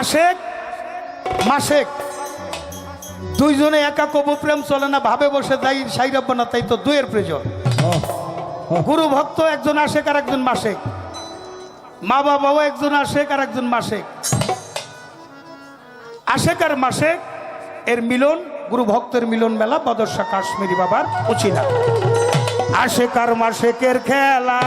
আশেক, মাসেক। দুইজনে একা কবু প্রেম চলে না, ভাবে বসে যাই সাইরাব্য না তাই তো দুয়ের প্রয়োজন। গুরু ভক্ত একজন আশেক আর একজন মাসেক। মা বাবাও একজন আশেক আর একজন মাসেক। আশেক আর মাসেক, এর মিলন, গুরু ভক্তের মিলন মেলা বদরশা কাশ্মীরি বাবার উচিলা আশেক আর মাসেকের খেলা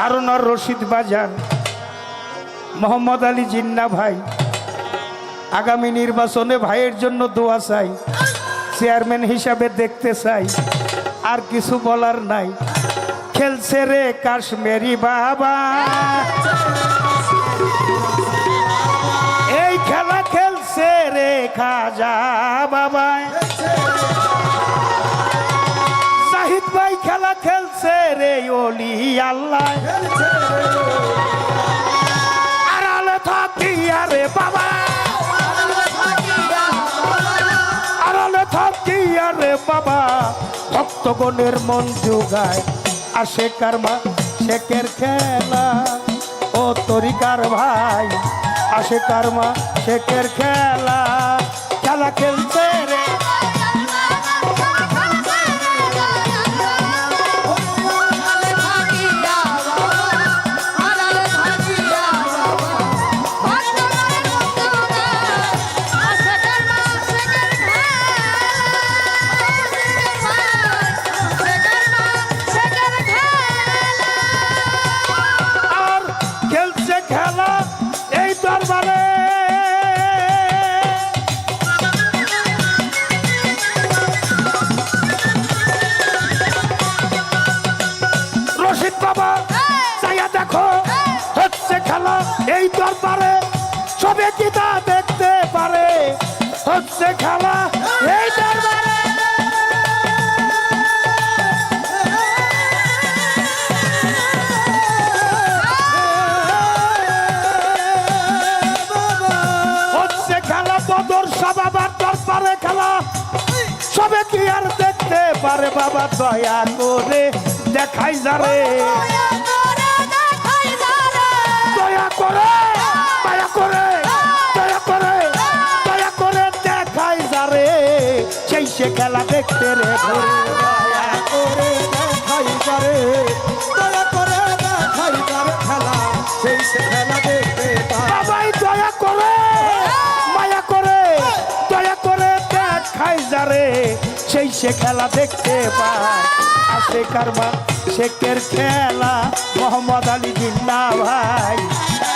হারুন আর রশিদ বাজার। মোহাম্মদ আলী জিন্না ভাই, আগামী নির্বাচনে ভাইয়ের জন্য দোয়া চাই, চেয়ারম্যান হিসাবে দেখতে চাই, আর কিছু বলার নাই। খেলছে রে কাশ্মীরি বাবা। এই খেলা খেলছে রে খাজা বাবা খেলছে রে আল্লাহ। আড়ালে থাকি আরে বাবা। আরে বাবা। ভক্তগণের মন জুগায়, আসে কারমা শেখের খেলা? ও তরিকার ভাই, আসে কারমা শেখের খেলা? খেলা খেলছে এই দরবারে সবে কি দেখতে পারে। হচ্ছে খেলা এই দরবারে। হচ্ছে খেলা বদর সবাবার দরবারে খেলা। সবে কি আর দেখতে পারে বাবা দয়া করে? দেখাই দয়া করে দয়া করে দয়া করে দয়া করে দেখাই যারে সেই সে খেলা দেখতে রে সেই সে খেলা দেখতে পায়। আসে কারবা শেখের খেলা? মোহাম্মদ আলী জিন্না ভাই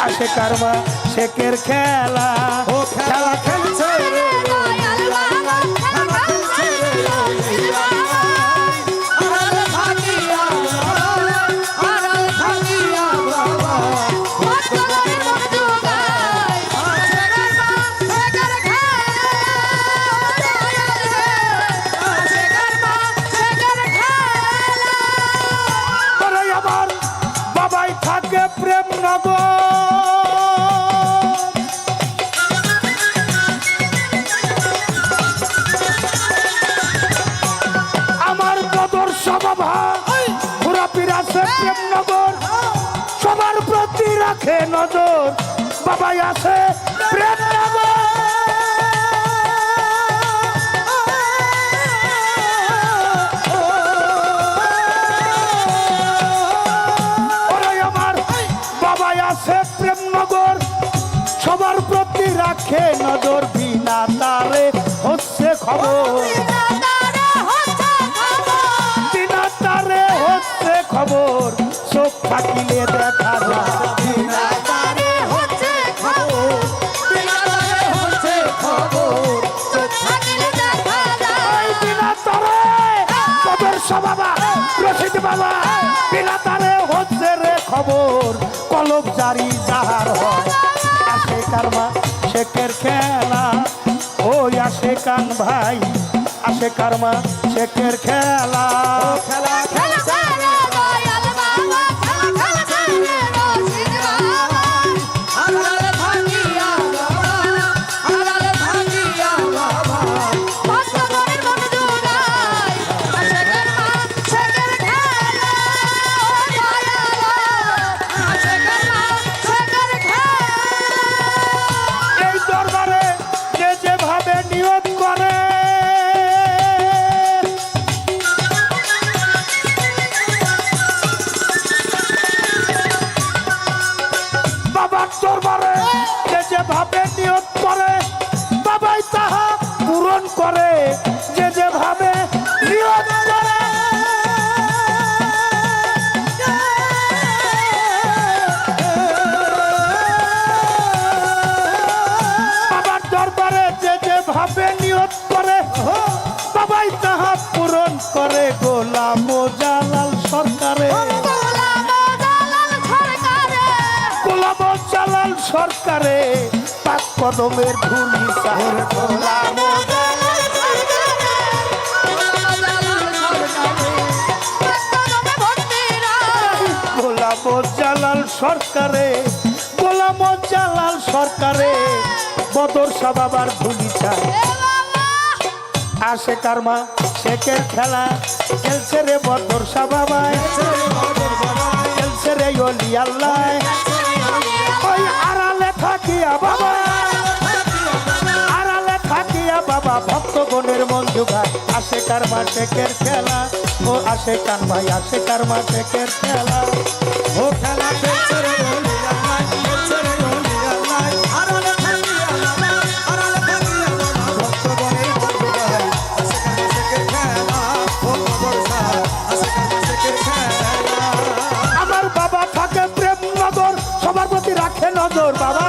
আসে কারবা শেখের খেলা? ও খেলা রাখে নজর। বাবাই আছে প্রেমনগর কবর বাবা। রশিদ বাবা, বিলাতারে হচ্ছে রে খবর। কলব জারি যাহার হয়, আসে কারমা শেখের খেলা? ওই আসে কান ভাই, আসে কারমা শেখের খেলা খেলা। করে গোলাম জালাল সরকারে। গোলাম জালাল সরকারে। পাক কদমের ধুলি সাহের গোলাম জালাল সরকারে গোলাম জালাল সরকারে বদর সাবাবার ভুলি চায় আসে কারমা শেখের খেলা, খেলছে রে বদর সাবাবায় খেলছে রে অলি আল্লাহ। আড়ালে থাকিয়া বাবা। আড়ালে থাকিয়া বাবা মন জোগায়। আসে কারমা শেখের খেলা? ও আসে কান ভাই, আসে কারমা শেখের খেলা? ও খেলা খেলছে রে আমার বাবা থাকে প্রেম নগর সবার প্রতি রাখে নজর। বাবা।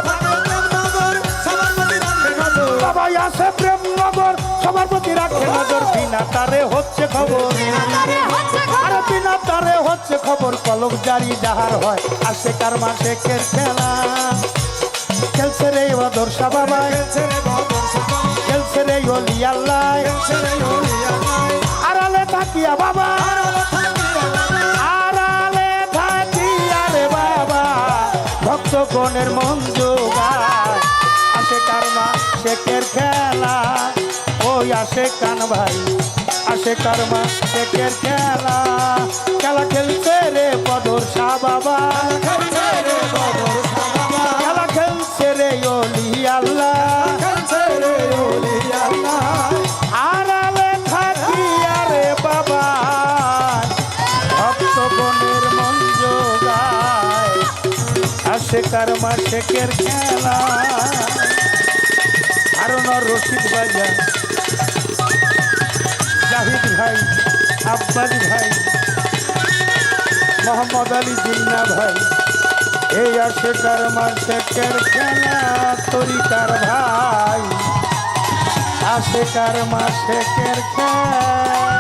বাবা আসে প্রেম নগর সবার প্রতি রাখে নজর। বিনা তারে হচ্ছে খবর। আরে বিনা তারে হচ্ছে খবর কলক জারি যাহার হয় আসে কার মাসে খেলা খেলছে রে বদর সাবাবাই খেলছে রে বদর সাবা, খেলছে রে অলি আল্লাহ খেলছে রে ওলি আল্লাহ। আড়ালে থাকিয়া বাবা। আড়ালে থাকিয়া রে বাবা। ভক্তগণের মন যোগায়। আসে শেখের খেলা? ওই আসে কান ভাই, আসে কারমা শেখের খেলা? খেলা আসে কারমা শেখের খেলা। কারণ রশিদ বাজার জাহিদ ভাই, আব্বাস ভাই, মোহাম্মদ আলী জিন্না ভাই। এই আসে কারমা শেখের খেলা, তরিকার ভাই। আসে কারমা শেখের খেলা।